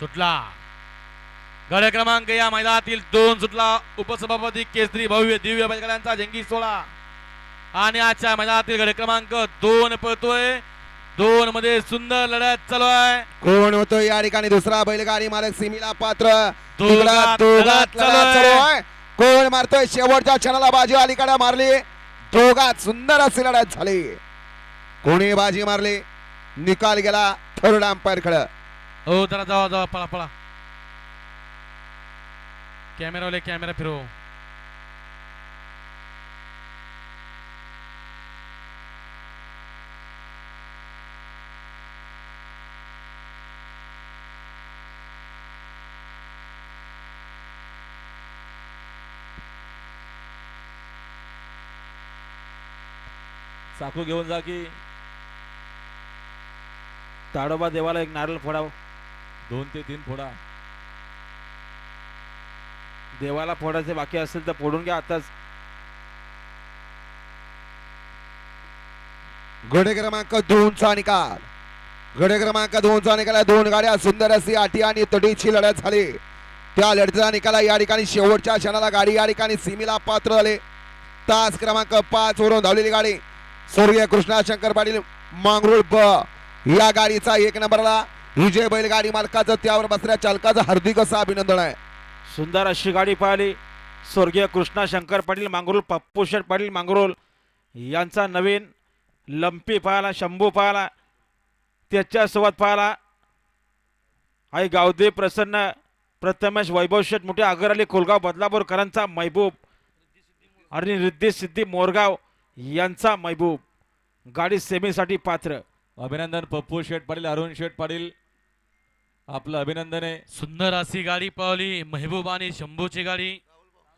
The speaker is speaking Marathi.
सुटला. गड क्रमांक या मैदानातील दोन सुटला. उपसभापती केसरी भव्य दिव्य बैलगाड्यांचा जंगी सोळा आणि आजच्या मैदानातील गड क्रमांक दोन पळतोय. दोन मध्ये सुंदर लढत चालू आहे. कोण होतो या ठिकाणी दुसरा बैलगाडी मालक सिमीला पात्र? कोण मारतोय? शेवटच्या क्षणाला बाजी अलीकडे मारली. दोघात सुंदर अशी लढत झाली. कोणी बाजी मारली? निकाल गेला थर्ड अंपायर खड हो जरा जावा जावा पळा पळा. कॅमेरावाले कॅमेरा फिरव चाकू घेऊन जा की. ताडोबा देवाला एक नारळ फोडाव. दोन ते तीन फोडा. देवाला फोडायचे बाकी असेल तर फोडून घ्या आताच. गड क्रमांक दोनचा निकाल. गड क्रमांक दोनचा निकाल. दोन गाड्या सुंदर अशी आठी आणि तडीची लढत झाली. त्या लढतीचा निकाल. या ठिकाणी शेवटच्या क्षणाला गाडी या ठिकाणी सीमेला पात्र झाले. तास क्रमांक पाच वरून धावलेली गाडी. स्वर्गीय कृष्णा शंकर पाटील मांगरुळ ब या गाडीचा एक नंबरला. विजय बैलगाडी मालकाचं त्यावर बसऱ्या चालकाचं हार्दिक असं अभिनंदन आहे. सुंदर अशी गाडी पाहिली. स्वर्गीय कृष्णा शंकर पाटील मांगरोल पप्पू शेठ पाटील मांगरोल यांचा नवीन लंपी पाहिला शंभू पाहिला त्याच्यासोबत पाहिला. आई गावदे प्रसन्न प्रथमेश वैभव शेठ मोठे अगरअली कोलगाव बदलापूरकरांचा महबूब. आणि रिद्धी सिद्धी मोरगाव यांचा महबूब. गाडी सेमीसाठी पात्र. अभिनंदन पप्पू शेठ पाटील अरुण शेठ पाटील. आपलं अभिनंदन आहे. सुंदर अशी गाडी पावली महबूब आणि शंभूची गाडी.